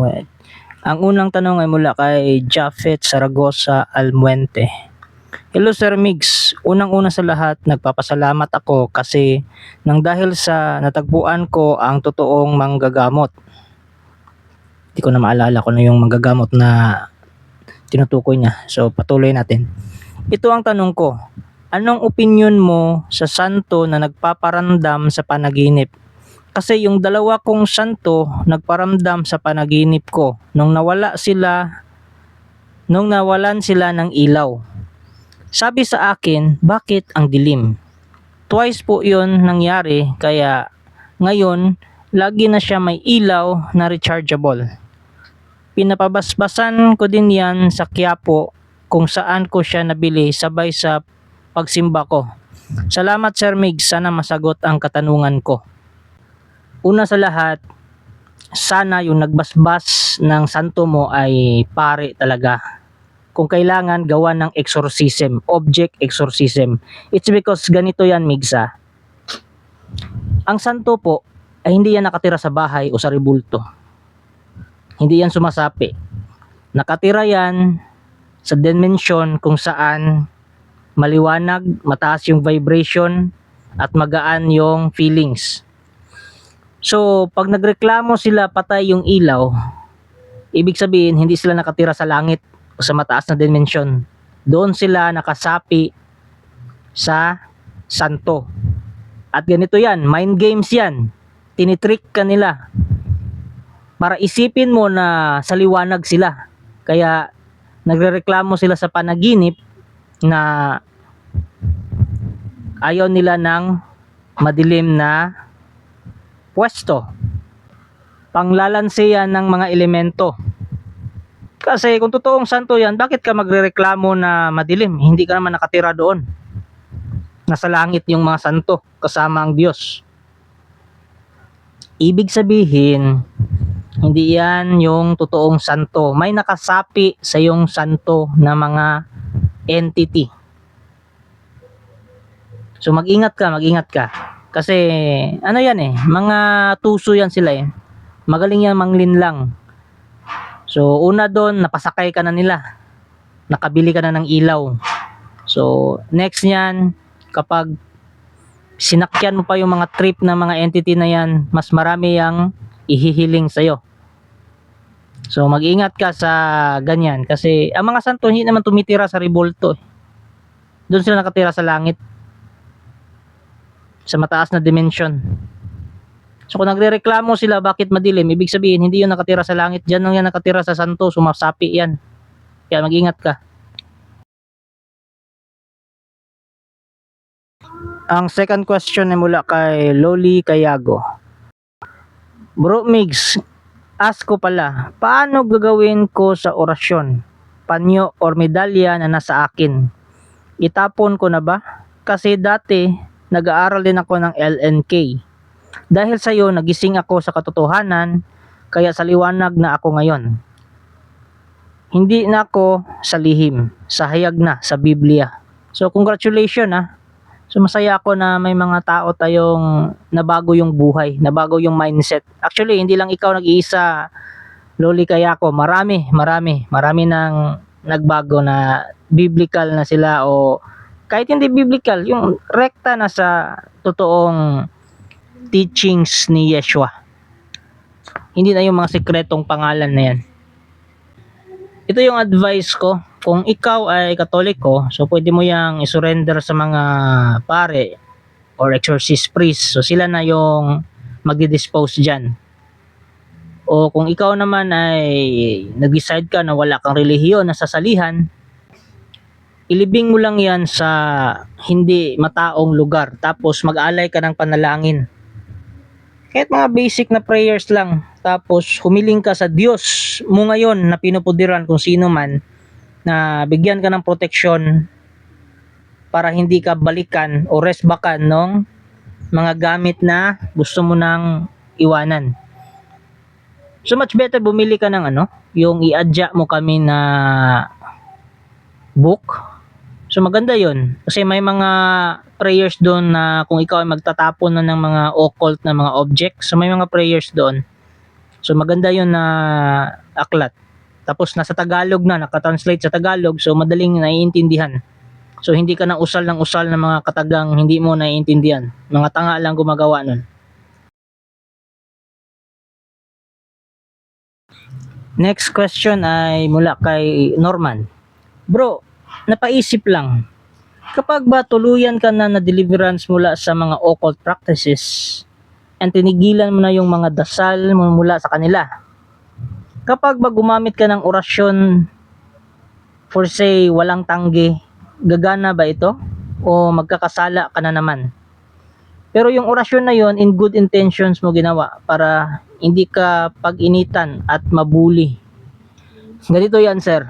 Almuet. Ang unang tanong ay mula kay Jafet Saragosa Almuente. Hello Sir Migs, unang-una sa lahat nagpapasalamat ako kasi nang dahil sa natagpuan ko ang totoong manggagamot. Hindi ko na maalala kung ano yung manggagamot na tinutukoy niya. So patuloy natin. Ito ang tanong ko. Anong opinion mo sa santo na nagpaparandam sa panaginip? Kasi yung dalawa kong santo nagparamdam sa panaginip ko nung nawala sila nung nawalan sila ng ilaw. Sabi sa akin, bakit ang dilim? Twice po 'yon nangyari kaya ngayon lagi na siya may ilaw na rechargeable. Pinapabasbasan ko din yan sa Quiapo kung saan ko siya nabili sabay sa pagsimba ko. Salamat Sir Mig, sana masagot ang katanungan ko una sa lahat, sana yung nagbasbas ng santo mo ay pare talaga. Kung kailangan gawa ng exorcism, object exorcism. It's because ganito yan, Migsa. Ang santo po ay hindi yan nakatira sa bahay o sa ribulto. Hindi yan sumasapi. Nakatira yan sa dimension kung saan maliwanag, mataas yung vibration, at magaan yung feelings. So, pag nagreklamo sila patay yung ilaw, ibig sabihin hindi sila nakatira sa langit o sa mataas na dimensyon. Doon sila nakasapi sa santo. At ganito yan, mind games yan. Tinitrick ka nila. Para isipin mo na sa liwanag sila. Kaya nagrereklamo sila sa panaginip na ayaw nila ng madilim na pwesto. Panglalanse yan ng mga elemento. Kasi kung totoong santo yan, bakit ka magrereklamo na madilim? Hindi ka naman nakatira doon. Nasa langit yung mga santo kasama ang Diyos. Ibig sabihin, hindi yan yung totoong santo. May nakasapi sa yung santo na mga entity. So mag-ingat ka, mag-ingat ka. Kasi ano yan eh, mga tuso yan sila eh. Magaling yan manglinlang. So una doon, napasakay ka na nila. Nakabili ka na ng ilaw. So next niyan, kapag sinakyan mo pa yung mga trip ng mga entity na yan, mas marami yang ihihiling sa'yo. So mag-ingat ka sa ganyan kasi ang mga santo hindi naman tumitira sa ribulto. Eh. Doon sila nakatira sa langit sa mataas na dimension. So kung nagrereklamo sila bakit madilim, ibig sabihin hindi yun nakatira sa langit, diyan lang yan nakatira sa santo, sumasapi yan. Kaya mag-ingat ka. Ang second question ay mula kay Loli Kayago. Bro Migs, ask ko pala, paano gagawin ko sa orasyon? Panyo or medalya na nasa akin? Itapon ko na ba? Kasi dati, nag-aaral din ako ng LNK. Dahil sa iyo, nagising ako sa katotohanan, kaya sa liwanag na ako ngayon. Hindi na ako sa lihim, sa hayag na, sa Biblia. So, congratulations ah. So, masaya ako na may mga tao tayong nabago yung buhay, nabago yung mindset. Actually, hindi lang ikaw nag-iisa, Loli Kayako. Marami, marami, marami nang nagbago na biblical na sila o kahit hindi biblical, yung rekta na sa totoong teachings ni Yeshua. Hindi na yung mga sekretong pangalan na yan. Ito yung advice ko. Kung ikaw ay katoliko, so pwede mo yang isurrender sa mga pare or exorcist priest. So sila na yung magdi-dispose dyan. o kung ikaw naman ay nag-decide ka na wala kang relihiyon na sasalihan, ilibing mo lang yan sa hindi mataong lugar tapos mag-alay ka ng panalangin. Kahit mga basic na prayers lang tapos humiling ka sa Diyos mo ngayon na pinupudiran kung sino man na bigyan ka ng proteksyon para hindi ka balikan o resbakan ng mga gamit na gusto mo nang iwanan. So much better bumili ka ng ano, yung i-adja mo kami na book. So maganda 'yon kasi may mga prayers doon na kung ikaw ay magtatapon na ng mga occult na mga objects, so may mga prayers doon. So maganda 'yon na aklat. Tapos nasa Tagalog na, nakatranslate sa Tagalog, so madaling naiintindihan. So hindi ka na usal ng usal ng mga katagang hindi mo naiintindihan. Mga tanga lang gumagawa nun. Next question ay mula kay Norman. Bro, napaisip lang. Kapag ba tuluyan ka na na deliverance mula sa mga occult practices and tinigilan mo na yung mga dasal mo mula sa kanila, kapag ba gumamit ka ng orasyon for say walang tanggi, gagana ba ito? O magkakasala ka na naman? Pero yung orasyon na yon in good intentions mo ginawa para hindi ka pag-initan at mabuli. Ganito yan, sir.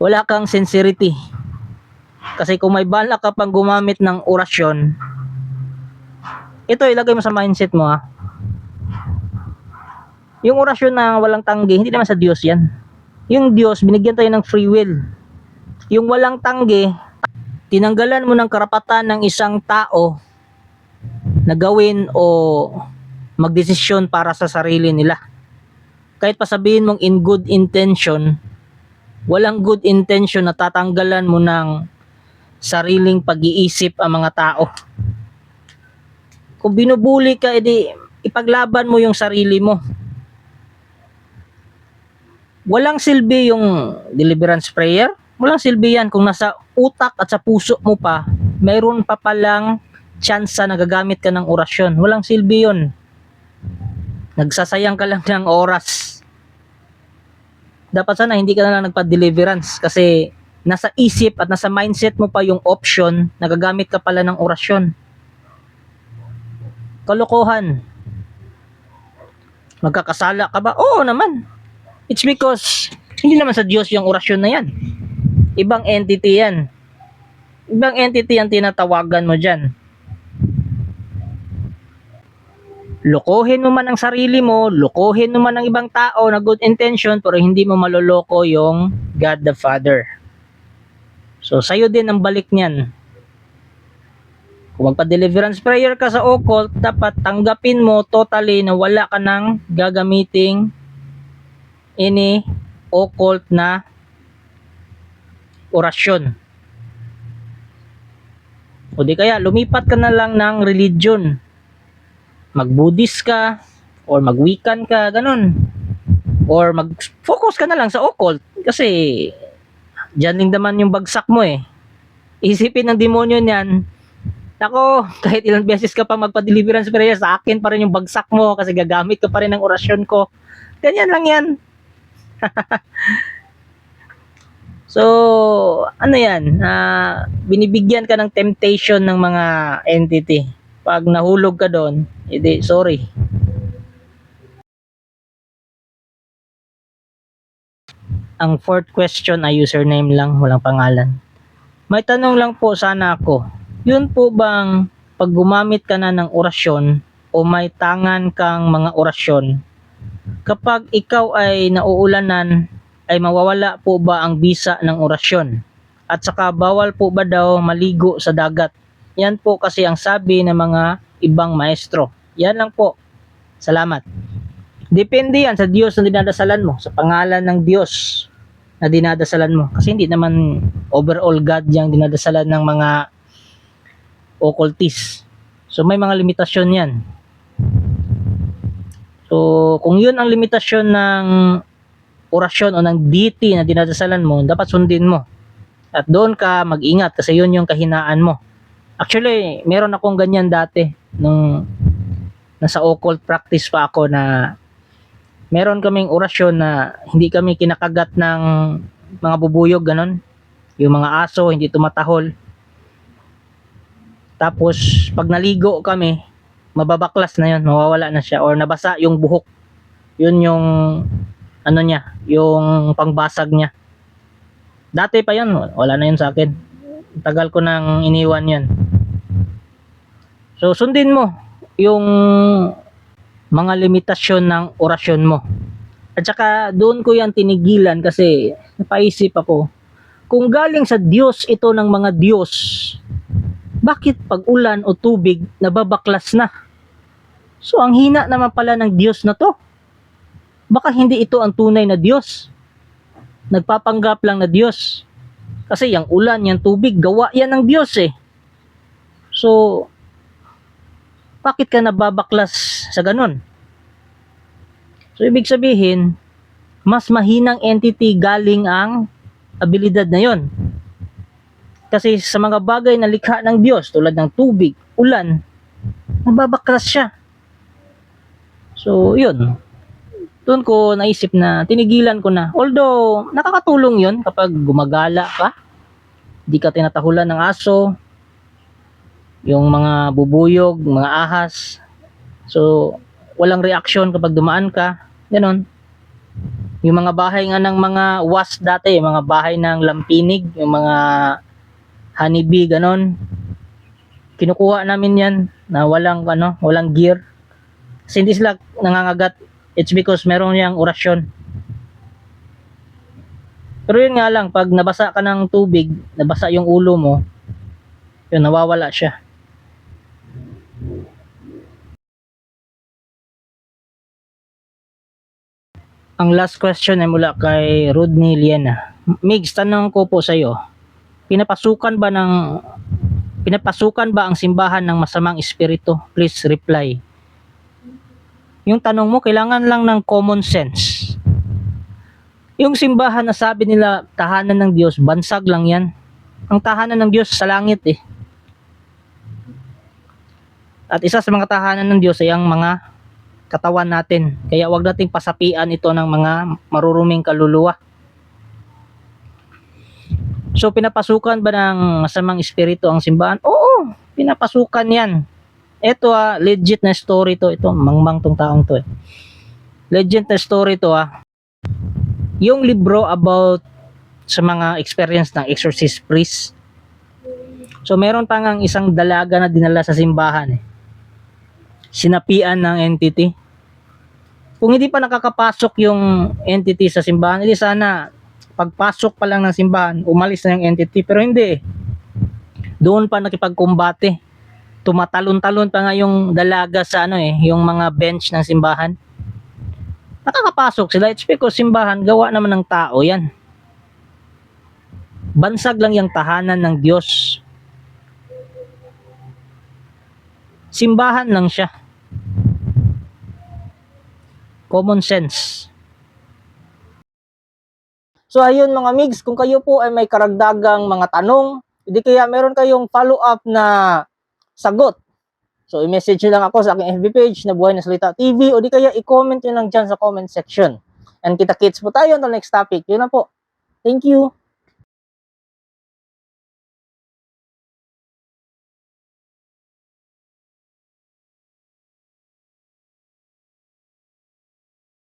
Wala kang sincerity. Kasi kung may bala ka pang gumamit ng orasyon, ito ilagay mo sa mindset mo ha. Yung orasyon na walang tanggi, hindi naman sa Diyos yan. Yung Diyos, binigyan tayo ng free will. Yung walang tanggi, tinanggalan mo ng karapatan ng isang tao na gawin o magdesisyon para sa sarili nila. Kahit pa sabihin mong in good intention, walang good intention na tatanggalan mo ng sariling pag-iisip ang mga tao. Kung binubuli ka, edi ipaglaban mo yung sarili mo. Walang silbi yung deliverance prayer. Walang silbi yan kung nasa utak at sa puso mo pa, mayroon pa palang tsansa na gagamit ka ng orasyon. Walang silbi yun. Nagsasayang ka lang ng oras. Dapat sana hindi ka na lang nagpa-deliverance kasi nasa isip at nasa mindset mo pa yung option na gagamit ka pala ng orasyon. Kalokohan. Magkakasala ka ba? Oo naman. It's because hindi naman sa Diyos yung orasyon na yan. Ibang entity yan. Ibang entity ang tinatawagan mo dyan. Lokohin mo man ang sarili mo, lokohin mo man ang ibang tao na good intention, pero hindi mo maloloko yung God the Father. So, sa'yo din ang balik niyan. Kung magpa-deliverance prayer ka sa occult, dapat tanggapin mo totally na wala ka nang gagamiting any occult na orasyon. O di kaya, lumipat ka na lang ng religion. Mag-Buddhist ka, or mag-Wiccan ka, ganun. Or mag-focus ka na lang sa occult. Kasi, dyan din naman yung bagsak mo eh. Isipin ng demonyo niyan, Ako, kahit ilang beses ka pa magpa-deliverance prayer, sa akin pa rin yung bagsak mo kasi gagamit ka pa rin ng orasyon ko. Ganyan lang yan. so, ano yan? ah, binibigyan ka ng temptation ng mga entity. Pag nahulog ka doon, hindi, sorry. Ang fourth question ay username lang, walang pangalan. May tanong lang po sana ako. Yun po bang pag gumamit ka na ng orasyon o may tangan kang mga orasyon, kapag ikaw ay nauulanan, ay mawawala po ba ang bisa ng orasyon? At saka bawal po ba daw maligo sa dagat? Yan po kasi ang sabi ng mga ibang maestro. Yan lang po. Salamat. Depende yan sa Diyos na dinadasalan mo, sa pangalan ng Diyos na dinadasalan mo. Kasi hindi naman overall God yung dinadasalan ng mga occultists. So may mga limitasyon yan. So kung yun ang limitasyon ng orasyon o ng deity na dinadasalan mo, dapat sundin mo. At doon ka mag-ingat kasi yun yung kahinaan mo. Actually, meron akong ganyan dati nung nasa occult practice pa ako na meron kaming orasyon na hindi kami kinakagat ng mga bubuyog, ganon. Yung mga aso, hindi tumatahol. Tapos, pag naligo kami, mababaklas na yun, mawawala na siya. Or nabasa yung buhok. Yun yung, ano niya, yung pangbasag niya. Dati pa yun, wala na yun sa akin. Tagal ko nang iniwan yun. So, sundin mo yung mga limitasyon ng orasyon mo. At saka doon ko yan tinigilan kasi napaisip ako, kung galing sa Diyos ito ng mga Diyos, bakit pag ulan o tubig nababaklas na? So ang hina naman pala ng Diyos na to. Baka hindi ito ang tunay na Diyos. Nagpapanggap lang na Diyos. Kasi yung ulan, yung tubig, gawa yan ng Diyos eh. So, bakit ka nababaklas sa ganun? So, ibig sabihin, mas mahinang entity galing ang abilidad na yon. Kasi sa mga bagay na likha ng Diyos, tulad ng tubig, ulan, nababaklas siya. So, yun. Doon ko naisip na, tinigilan ko na. Although, nakakatulong yun kapag gumagala ka, di ka tinatahulan ng aso, yung mga bubuyog, mga ahas. So, walang reaksyon kapag dumaan ka. Ganon. Yung mga bahay nga ng mga was dati, yung mga bahay ng lampinig, yung mga honeybee, ganon. Kinukuha namin yan na walang, ano, walang gear. Kasi hindi sila nangangagat. It's because meron niyang orasyon. Pero yun nga lang, pag nabasa ka ng tubig, nabasa yung ulo mo, yun, nawawala siya. Ang last question ay mula kay Rodney Liena. Migs, tanong ko po sa iyo. Pinapasukan ba ng pinapasukan ba ang simbahan ng masamang espiritu? Please reply. Yung tanong mo, kailangan lang ng common sense. Yung simbahan na sabi nila tahanan ng Diyos, bansag lang yan. Ang tahanan ng Diyos sa langit eh. At isa sa mga tahanan ng Diyos ay ang mga katawan natin. Kaya wag nating pasapian ito ng mga maruruming kaluluwa. So pinapasukan ba ng masamang espiritu ang simbahan? Oo, pinapasukan yan. Ito ah, legit na story to. Ito, mangmang tong taong to eh. Legit na story to ah. Yung libro about sa mga experience ng exorcist priest. So meron pa ngang isang dalaga na dinala sa simbahan eh. Sinapian ng entity. Kung hindi pa nakakapasok yung entity sa simbahan, hindi sana pagpasok pa lang ng simbahan, umalis na yung entity. Pero hindi. Doon pa nakipagkumbate. Tumatalon-talon pa nga yung dalaga sa ano eh, yung mga bench ng simbahan. Nakakapasok sila. It's because simbahan, gawa naman ng tao yan. Bansag lang yung tahanan ng Diyos. Simbahan lang siya. Common sense. So ayun mga migs, kung kayo po ay may karagdagang mga tanong, hindi kaya meron kayong follow-up na sagot. So i-message nyo lang ako sa aking FB page na Buhay na Salita TV o di kaya i-comment nyo lang dyan sa comment section. And kita-kits po tayo on the next topic. Yun na po. Thank you.